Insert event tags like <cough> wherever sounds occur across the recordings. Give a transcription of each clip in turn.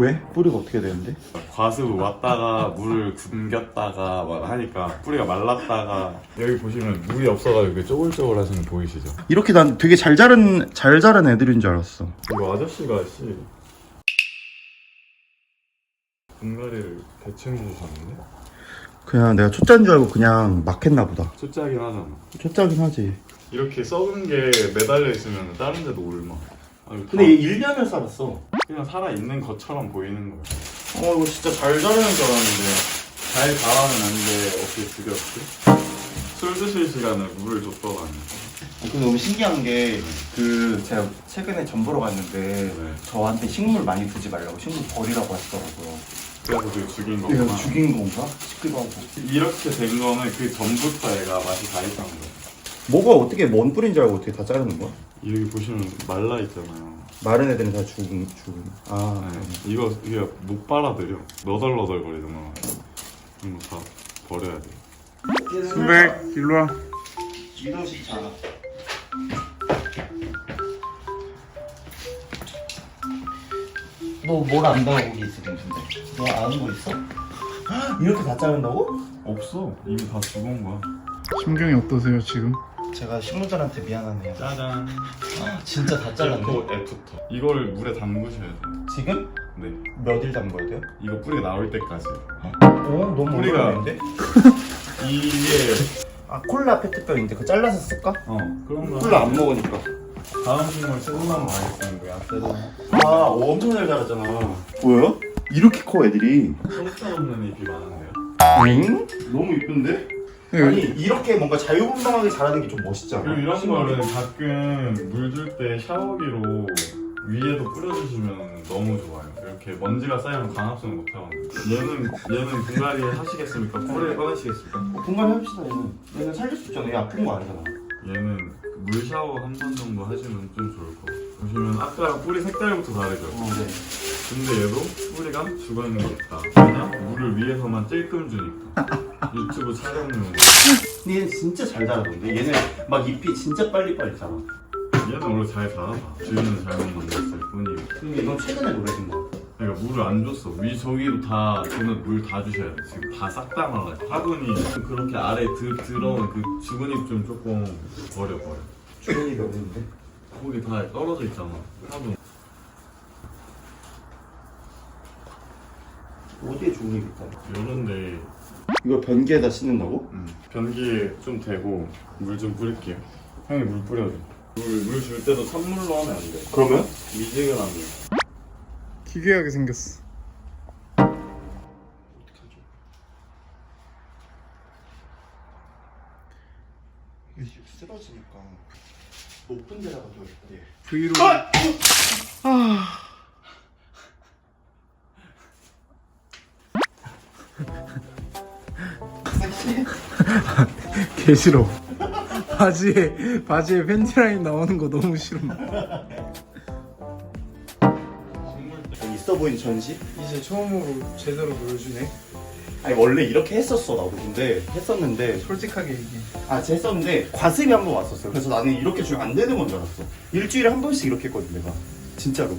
왜? 뿌리가 어떻게 되는데? 과습 왔다가 물을 굶겼다가 막 하니까 뿌리가 말랐다가 여기 보시면 물이 없어가지고 이렇게 쪼글쪼글 하시는 거 보이시죠? 이렇게 난 되게 잘 자른 잘 자란 애들인 줄 알았어. 이거 아저씨가 씨 분갈이를 대충 해주셨는데 그냥 내가 초짜인 줄 알고 그냥 막 했나 보다. 숫자긴 하잖아. 초짜긴 하지. 이렇게 썩은 게 매달려 있으면 다른 데도 올마. 아, 이거 근데 다얘 1년을 살았어. 그냥 살아 있는 것처럼 보이는 거야. 어 이거 진짜 잘 자라는 줄 알았는데. 잘 자라는 애인데 어떻게 죽였지? 술 드실 시간에 물을 줬더라니. 그 너무 신기한 게 그 제가 최근에 전 보러 갔는데 네. 저한테 식물 많이 주지 말라고 식물 버리라고 하시더라고요. 그래서 그 죽인 거구나. 죽인 건가 싶기도 하고. 이렇게 된 거는 그 전부터 애가 맛이 다 있던 거야. 뭐가 어떻게 먼 뿌린 줄 알고 어떻게 다 자르는 거야? 여기 보시면 말라 있잖아요. 마른 애들은 다 죽은 죽은. 아 네. 이거 이게 못 빨아들여. 너덜너덜 거리잖아. 이거 다 버려야 돼. 수백 일로 와. 이동식 자. 너 뭘 안다고 거기 지금 근데? 너 아는 거 있어? 이렇게 다 자른다고? 없어. 이미 다 죽은 거야. 심경이 어떠세요 지금? 제가 식물들한테 미안하네요. 짜잔. 진짜 다 잘랐네. 애프터, 애프터. 이걸 물에 담그셔야 돼. 지금 네. 몇 일 담궈야 돼요? 이거 뿌리가 나올 때까지. 어 너무 뿌리가- 오래됐는데? <laughs> 이게 아 콜라 페트병인데 그거 잘라서 쓸까? 어 그런 거. 콜라 안 먹으니까. 다음 식물 조금만 가겠습니다. 짜잔. 아 엄청 잘 자랐잖아. 뭐야? 이렇게 커 애들이. 형편없는 잎이 많은데요. 응? 너무 이쁜데? 아니 이렇게 뭔가 자유분방하게 자라는 게좀 멋있지 않아? 그리고 이런 거를 가끔 물 줄 때 샤워기로 위에도 뿌려주시면 너무 좋아요. 이렇게 먼지가 쌓이면 광합성 못 하거든요. 얘는 얘는 분갈이 하시겠습니까? 뿌리를 꺼내시겠습니까? 분갈이 합시다 얘는. 얘는 살릴 수 있잖아. 얘 아픈 거 아니잖아. 얘는 물 샤워 한 번 정도 하시면 좀 좋을 거. 보시면 아까 뿌리 색깔부터 다르죠. 어, 네. 근데 얘도 뿌리가 죽어 있는 게 있다. 그냥 물을 위에서만 찔끔 주니까. 유튜브 촬영용. 얘는 진짜 잘 자라던데. 얘는 막 잎이 진짜 빨리빨리 자라. 얘는 원래 잘 자라봐. 주인은 잘못 만들었을 뿐이고. 근데 이건 최근에 노래진 거. 그러니까 물을 안 줬어. 위 저기도 다 저는 물 다 주셔야 돼. 지금 다 싹 다 말라. 화분이 그렇게 아래 드, 들어온 그잎좀 조금 버려 버려. 주인이 어딘데? 거기 다 떨어져 있잖아. 화분. 어디에 있다. 이런데 이거 변기에다 씻는다고? 음, 변기에 좀 대고 물 좀 뿌릴게요. 형이 물 뿌려줘. 물물 줄 때도 찬물로 하면 안 돼. 그러면? 미지근하면. 기괴하게 생겼어 이게 쓰러지니까 높은 데다가 둬야 돼. 브이로 섹 <laughs> 개 싫어. 바지에 바지에 팬티 라인 나오는 거 너무 싫어. 있어 보이는 전시? 이제 처음으로 제대로 보여주네. 아니 원래 이렇게 했었어 나도. 근데 했었는데 솔직하게 얘기해. 아 제가 했었는데 과습이 한 번 왔었어요. 그래서 나는 이렇게 주면 안 되는 건 줄 알았어. 일주일에 한 번씩 이렇게 했거든 내가. 진짜로.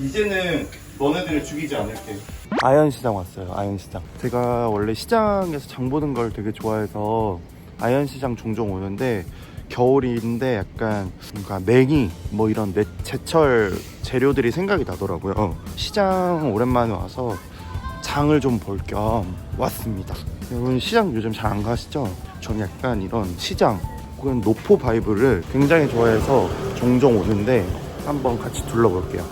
이제는 너네들을 죽이지 않을게 아현시장 왔어요 아현시장 제가 원래 시장에서 장 보는 걸 되게 좋아해서 아현시장 종종 오는데 겨울인데 약간 뭔가 냉이 뭐 이런 내, 제철 재료들이 생각이 나더라고요 시장 오랜만에 와서 장을 좀 볼 겸 왔습니다. 여러분 시장 요즘 잘 안 가시죠? 저는 약간 이런 시장 혹은 노포 바이브를 굉장히 좋아해서 종종 오는데 한번 같이 둘러볼게요.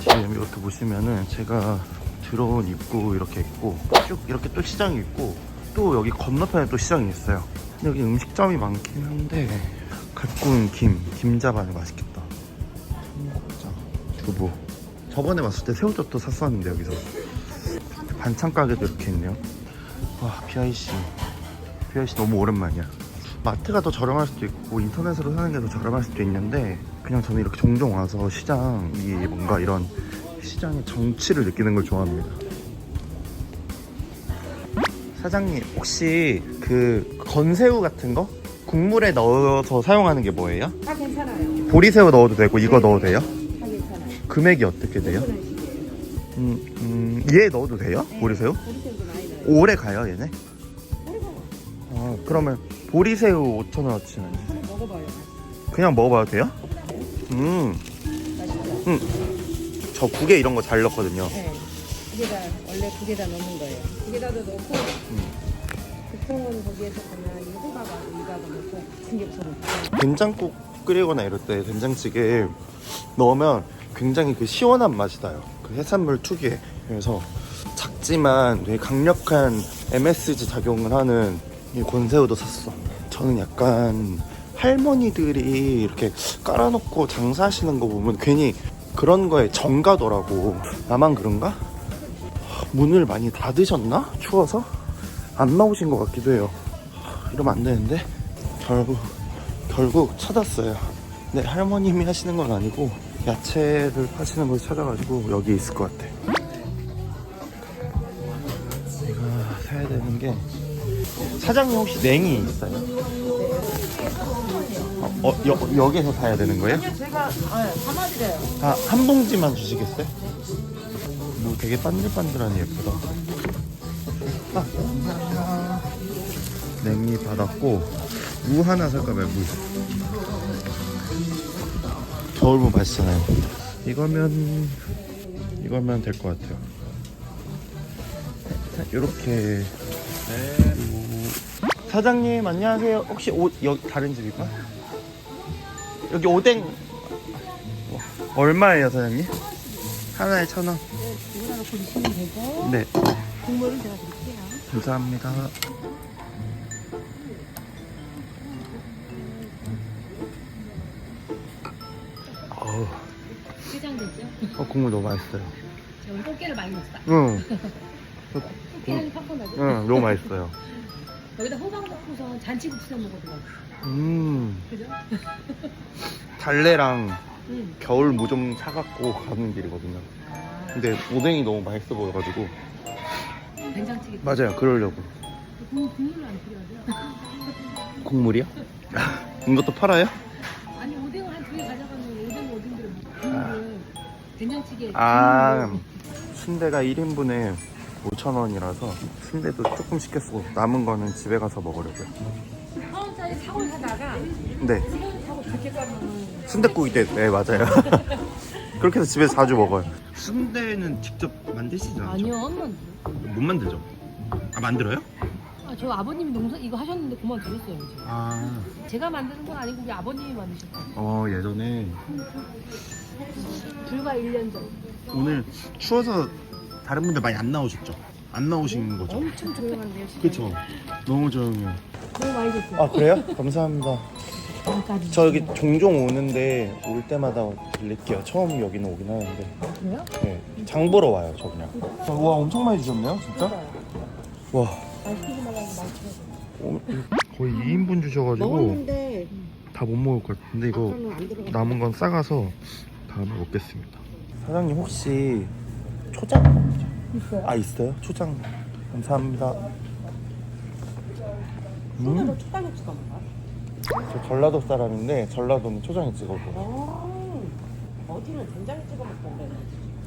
지금 이렇게 보시면은 제가 들어온 입구 이렇게 있고 쭉 이렇게 또 시장이 있고 또 여기 건너편에 또 시장이 있어요. 여기 음식점이 많긴 한데 갖고 온 김, 김자반이 맛있겠다. 청국장, 두부. 저번에 왔을 때 새우젓도 샀었는데 여기서 반찬 가게도 이렇게 있네요. 와, BIC. BIC 너무 오랜만이야. 마트가 더 저렴할 수도 있고 인터넷으로 사는 게 더 저렴할 수도 있는데 그냥 저는 이렇게 종종 와서 시장 이 뭔가 이런 시장의 정치를 느끼는 걸 좋아합니다. 사장님 혹시 그 건새우 같은 거 국물에 넣어서 사용하는 게 뭐예요? 다 괜찮아요. 보리새우 넣어도 되고 이거 넣어도 돼요? 다 괜찮아요. 금액이 어떻게 돼요? 음, 음, 얘 넣어도 돼요? 보리새우? 오래 가요 얘네? 아, 그러면 보리새우 5,000원어치는 한번 먹어봐요. 그냥 먹어봐도 돼요? 음, 맛있죠? 음. 저 국에 이런 거 잘 넣거든요. 네. 국에다 원래 국에다 넣는 거예요. 국에다도 넣고 보통은 거기에서 그냥 이 호박하고 이거하고 넣고 삼겹살을 된장국 끓이거나 이럴 때 된장찌개에 넣으면 굉장히 그 시원한 맛이 나요. 그 해산물 특유의. 그래서 작지만 되게 강력한 MSG 작용을 하는 이 권새우도 샀어. 저는 약간 할머니들이 이렇게 깔아놓고 장사하시는 거 보면 괜히 그런 거에 정가더라고. 나만 그런가? 문을 많이 닫으셨나? 추워서? 안 나오신 것 같기도 해요. 이러면 안 되는데? 결국 결국 찾았어요. 네, 할머님이 하시는 건 아니고 야채를 파시는 걸 찾아가지고 여기 있을 것 같아. 제가 사야 되는 게 사장님 혹시 냉이 있어요? 어, 어, 여, 여기서 사야 되는 거예요? 제가 아, 담아드려요. 아, 한 봉지만 주시겠어요? 뭐 되게 반들반들하니 예쁘다. 아. 냉이 받았고, 무 하나 살까 봐요, 무. 겨울무 맛있잖아요. 이거면, 이거면 될 것 같아요. 요렇게. 그리고 사장님, 안녕하세요. 혹시 옷, 여기 다른 집일까? 여기 오뎅 얼마예요 사장님? 하나에 천 원. 이거로 보시면 되고 네, 국물을 제가 드릴게요. 감사합니다. 어우, 해장됐죠? 어, 국물 너무 맛있어요. 제가 오늘 꽃게를 많이 넣었다. 응, <laughs> 꽃게는 팝콘하죠? 응, 너무 맛있어요. <laughs> 여기다 호박 넣고서 잔치국수 먹어도 음, 그죠? <laughs> 달래랑 응. 겨울 무 좀 사갖고 가는 길이거든요. 아, 근데 오뎅이 너무 맛있어 보여가지고 된장찌개. 맞아요, 그러려고. 국- 국물은 안 필요하죠? <laughs> 국물이요? <laughs> 이것도 팔아요? 아니 오뎅을 한 두 개 가져가면 오뎅 오뎅들을 국물을 된장찌개. 아, 순대가 1인분에 5,000원이라서 순대도 조금 시켰고 남은 거는 집에 가서 먹으려고요. 천 원짜리 사골 사다가 네, 시간 사고 그렇게 가면 순대국이 돼. 네, 맞아요. <laughs> 그렇게 해서 집에 서 자주 먹어요. 순대는 직접 만드시지 않죠? 아니요 엄마. 못 만들죠? 아, 만들어요? 아, 저 아버님이 농사 이거 하셨는데 그만두셨어요 이제. 아, 제가 만드는 건 아니고 우리 아버님이 만드셨어요. 어, 예전에 불과 1년 전. 오늘 추워서 다른 분들 많이 안 나오셨죠? 안 나오신 거죠? 엄청 조용한데요. 진짜. 그쵸? 너무 조용해요. 너무 많이 줬어요. 아, 그래요? 감사합니다. 여기까지. 저 여기 종종 오는데 올 때마다 들릴게요. 처음 여기는 오긴 하는데. 그래요? 네, 장 보러 와요, 저 그냥. 와, 엄청 많이 주셨네요, 진짜? 와, 시키지 말라고. 어, 거의 2인분 주셔가지고 먹었는데 다 못 먹을 것 같은데 이거 아까는 안 들어가. 남은 건 싸가서 다음에 먹겠습니다. 사장님 혹시 초장 있어요. 아 있어요? 초장 감사합니다. 손으로 음, 초당에 찍어 먹어요. 저 전라도 사람인데 전라도는 초장에 찍어 먹어요. 어, 어디는 된장에 찍어 먹던데.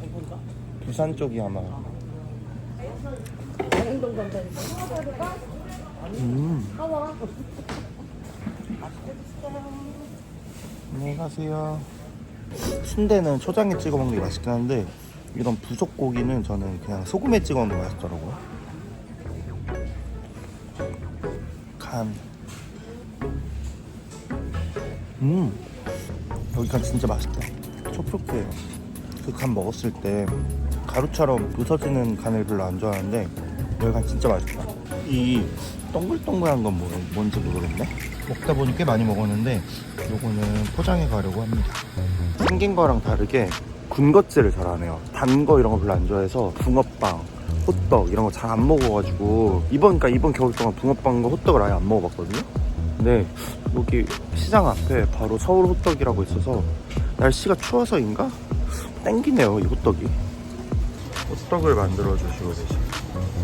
대본가? 부산 쪽이 아마. 대행동 간다니까. 음, 하와. <laughs> 안녕히 가세요. 순대는 초장에 찍어 먹는 게 맛있긴 한데 이런 부속고기는 저는 그냥 소금에 찍어 맛있더라고요. 간. 음, 여기 간 진짜 맛있다. 촉촉해요. 그 간 먹었을 때 가루처럼 부서지는 간을 별로 안 좋아하는데 여기 간 진짜 맛있다. 이 동글동글한 건 뭐, 뭔지 모르겠네. 먹다 보니 꽤 많이 먹었는데 요거는 포장해 가려고 합니다. 생긴 거랑 다르게 군것질을 잘안 해요. 단 거 이런 거 별로 안 좋아해서 붕어빵, 호떡 이런 거 잘 안 먹어가지고 이번 그러니까 이번 겨울 동안 붕어빵과 호떡을 아예 안 먹어봤거든요. 근데 여기 시장 앞에 바로 서울 호떡이라고 있어서 날씨가 추워서인가 땡기네요 이 호떡이. 호떡을 만들어 주시고. 떡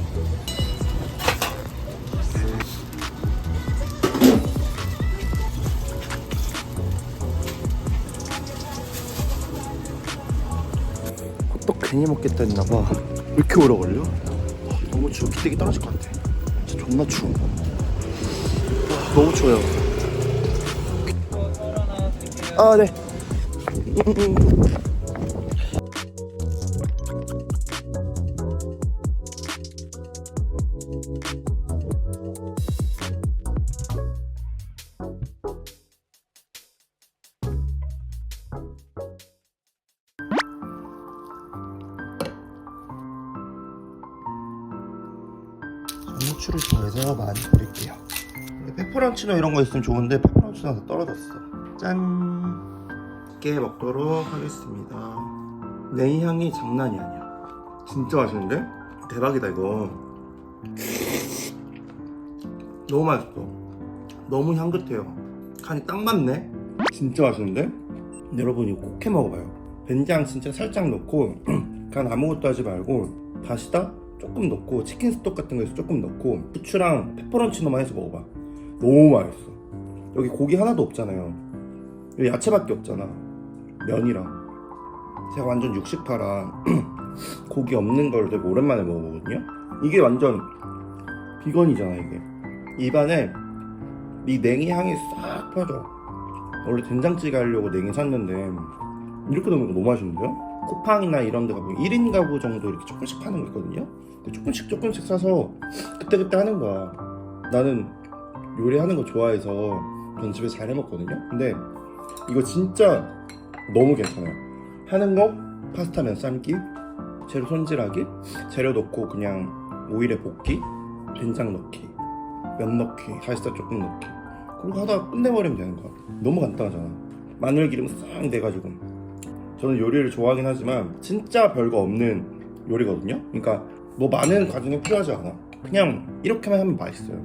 괜히 먹겠다 했나봐. 왜 이렇게 오래 걸려? 와, 너무 추워. 기대기 떨어질 것 같아. 진짜 존나 추워. 와, 너무 추워요. 아네 후추를 좋아해서 많이 뿌릴게요. 페퍼런치노 이런 거 있으면 좋은데 페퍼런치노가 다 떨어졌어. 짠! 깨 먹도록 하겠습니다. 내 향이 장난이 아니야. 진짜 맛있는데? 대박이다 이거. 너무 맛있어. 너무 향긋해요. 간이 딱 맞네? 진짜 맛있는데? 여러분 이거 꼭 해 먹어봐요. 된장 진짜 살짝 넣고 <clears throat> 간 아무것도 하지 말고 다시다 조금 넣고 치킨 스톡 같은 거에서 조금 넣고 후추랑 페퍼런치노만 해서 먹어봐. 너무 맛있어. 여기 고기 하나도 없잖아요. 여기 야채밖에 없잖아. 면이랑. 제가 완전 육식파라 <clears throat> 고기 없는 걸 되게 오랜만에 먹어보거든요? 이게 완전 비건이잖아 이게. 입안에 이 냉이 향이 싹 퍼져. 원래 된장찌개 하려고 냉이 샀는데 이렇게 넣으면 너무 맛있는데요? 쿠팡이나 이런 데 가보면 1인 가구 정도 이렇게 조금씩 파는 거 있거든요 조금씩 조금씩 사서 그때그때 하는 거야. 나는 요리하는 거 좋아해서 전 집에서 잘 해먹거든요. 근데 이거 진짜 너무 괜찮아요. 하는 거 파스타면 삶기 재료 손질하기 재료 넣고 그냥 오일에 볶기 된장 넣기 면 넣기 다시다 조금 넣기. 그리고 하다가 끝내버리면 되는 거야. 너무 간단하잖아. 마늘 기름 싹 내가지고. 저는 요리를 좋아하긴 하지만 진짜 별거 없는 요리거든요. 그러니까 뭐 많은 과정이 필요하지 않아. 그냥 이렇게만 하면 맛있어요